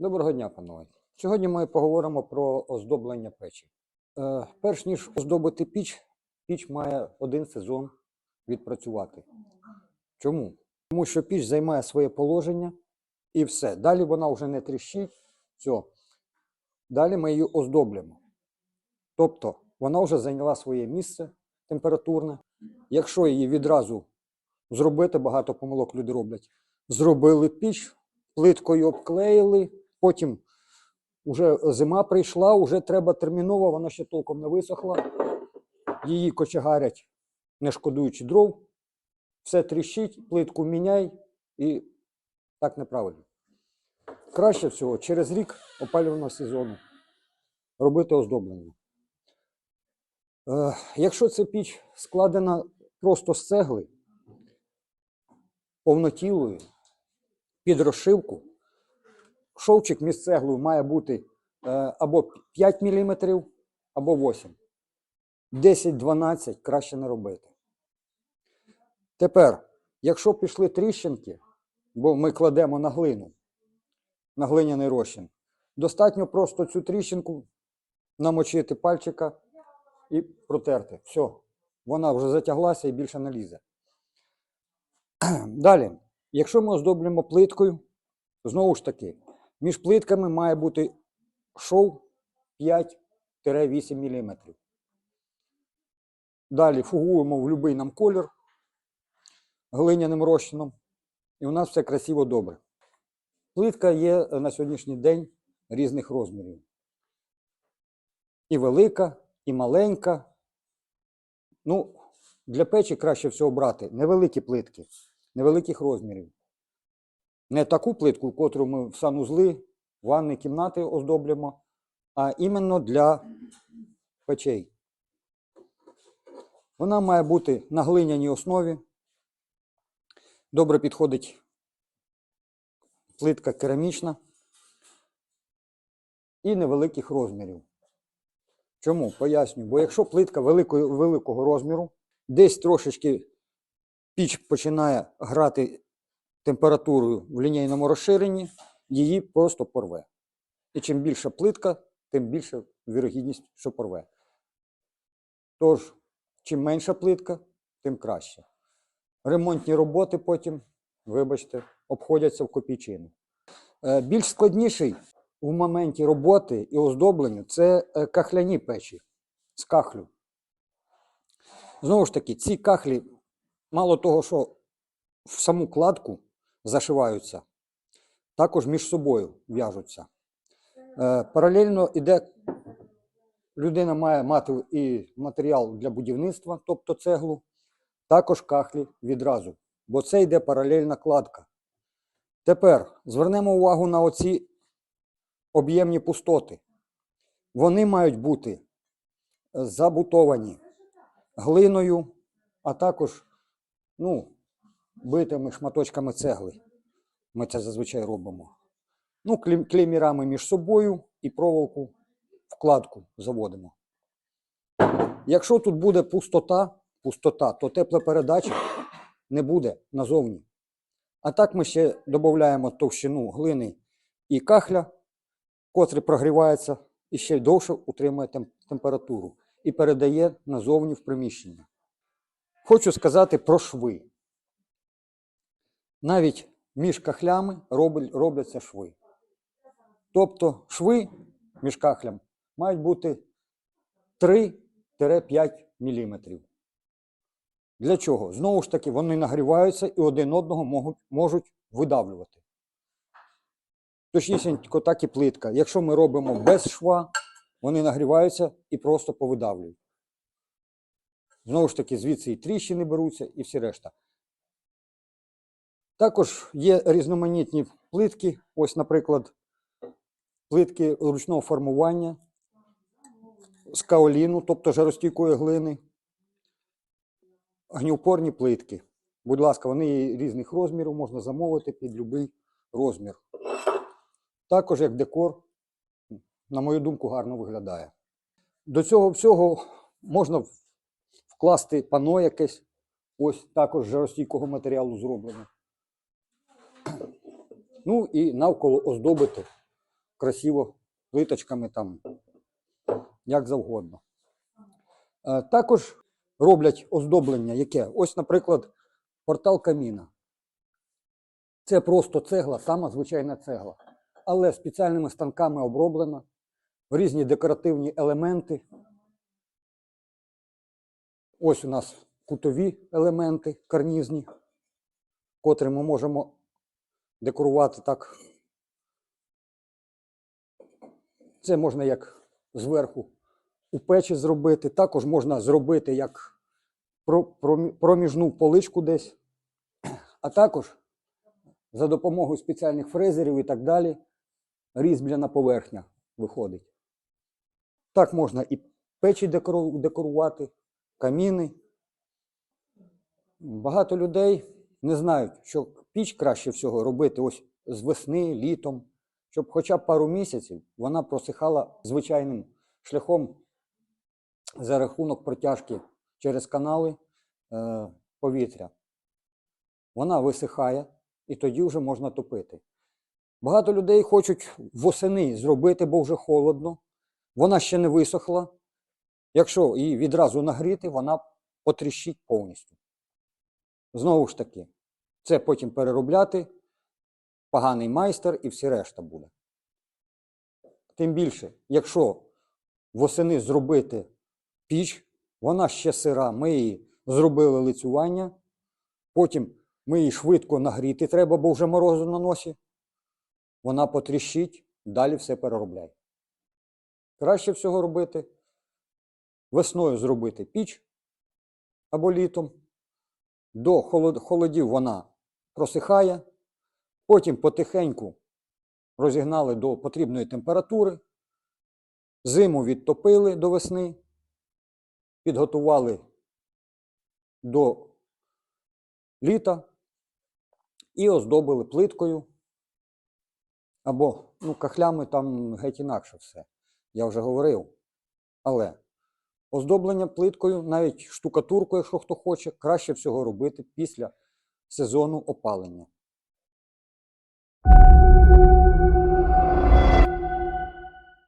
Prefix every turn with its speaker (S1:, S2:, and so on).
S1: Доброго дня, панове. Сьогодні ми поговоримо про оздоблення печі. Е, перш ніж оздобити піч, піч має один сезон відпрацювати. Чому? Тому що піч займає своє положення і все. Далі вона вже не тріщить. Все. Далі ми її оздоблюємо. Тобто вона вже зайняла своє місце температурне. Якщо її відразу зробити, багато помилок люди роблять. Зробили піч, плиткою обклеїли, потім вже зима прийшла, вже треба терміново, вона ще толком не висохла. Її кочегарять, не шкодуючи дров, все тріщить, плитку міняй і так неправильно. Краще всього через рік опалювального сезону робити оздоблення. Е, якщо ця піч складена просто з цегли, повнотілою, під розшивку, шовчик між цеглою має бути е, або 5 мм, або 8 10-12 краще не робити. Тепер, якщо пішли тріщинки, бо ми кладемо на глину, на глиняний розчин, достатньо просто цю тріщинку намочити пальчика і протерти. Все, вона вже затяглася і більше не лізе. Далі, якщо ми оздоблюємо плиткою, знову ж таки, між плитками має бути шов 5-8 мм. Далі фугуємо в будь-який нам колір глиняним розчином, і у нас все красиво добре. Плитка є на сьогоднішній день різних розмірів. І велика, і маленька. Ну, для печі краще всього брати невеликі плитки, невеликих розмірів. Не таку плитку, котру ми в санузли, ванні кімнати оздоблюємо, а іменно для печей. Вона має бути на глиняній основі. Добре підходить плитка керамічна і невеликих розмірів. Чому? Поясню. Бо якщо плитка великого, великого розміру, десь трошечки піч починає грати температурою в лінійному розширенні, її просто порве. І чим більша плитка, тим більша вірогідність, що порве. Тож, чим менша плитка, тим краще. Ремонтні роботи потім, вибачте, обходяться в копійчину. Е, Більш складніший в моменті роботи і оздоблення це е, кахляні печі з кахлю. Знову ж таки, ці кахлі, мало того, що в саму кладку зашиваються, також між собою в'яжуться. Е, Паралельно іде, людина має мати і матеріал для будівництва, тобто цеглу, також кахлі відразу, бо це йде паралельна кладка. Тепер звернемо увагу на оці об'ємні пустоти. Вони мають бути е, забутовані глиною, а також ну, битими шматочками цегли. Ми це зазвичай робимо. Ну, клеймірами між собою і проволоку вкладку заводимо. Якщо тут буде пустота, пустота, то теплопередача не буде назовні. А так ми ще додаємо товщину глини і кахля, котрий прогрівається і ще довше утримує температуру і передає назовні в приміщення. Хочу сказати про шви. Навіть між кахлями робляться шви. Тобто шви між кахлям мають бути 3-5 мм. Для чого? Знову ж таки, вони нагріваються і один одного можуть, можуть видавлювати. Точнісінько так і плитка. Якщо ми робимо без шва, вони нагріваються і просто повидавлюють. Знову ж таки, звідси і тріщини беруться, і всі решта. Також є різноманітні плитки. Ось, наприклад, плитки ручного формування з каоліну, тобто жаростійкої глини. Гнівпорні плитки. Будь ласка, вони є різних розмірів, можна замовити під будь-який розмір. Також як декор, на мою думку, гарно виглядає. До цього всього можна вкласти пано якесь, ось також жаростійкого матеріалу зроблено. Ну і навколо оздобити красиво, плиточками там, як завгодно. Е, Також роблять оздоблення, яке? Ось, наприклад, портал каміна. Це просто цегла, сама звичайна цегла. Але спеціальними станками оброблена, різні декоративні елементи. Ось у нас кутові елементи карнізні, котрі ми можемо декорувати так. Це можна як зверху у печі зробити. Також можна зробити як проміжну поличку десь, а також за допомогою спеціальних фрезерів і так далі різьбляна поверхня виходить. Так можна і печі декорувати, каміни. Багато людей не знають, що піч краще всього робити ось з весни, літом, щоб хоча б пару місяців вона просихала звичайним шляхом за рахунок протяжки через канали е, повітря. Вона висихає і тоді вже можна топити. Багато людей хочуть восени зробити, бо вже холодно. Вона ще не висохла. Якщо її відразу нагріти, вона потріщить повністю. Знову ж таки, це потім переробляти, поганий майстер і всі решта буде. Тим більше, якщо восени зробити піч, вона ще сира, ми її зробили лицювання, потім ми її швидко нагріти треба, бо вже морози на носі. Вона потріщить, далі все переробляй. Краще всього робити весною зробити піч або літом. До холодів вона просихає, потім потихеньку розігнали до потрібної температури, зиму відтопили до весни, підготували до літа і оздобили плиткою або ну, кахлями там геть інакше все. Я вже говорив. Але оздоблення плиткою, навіть штукатуркою, якщо хто хоче, краще всього робити після сезону опалення.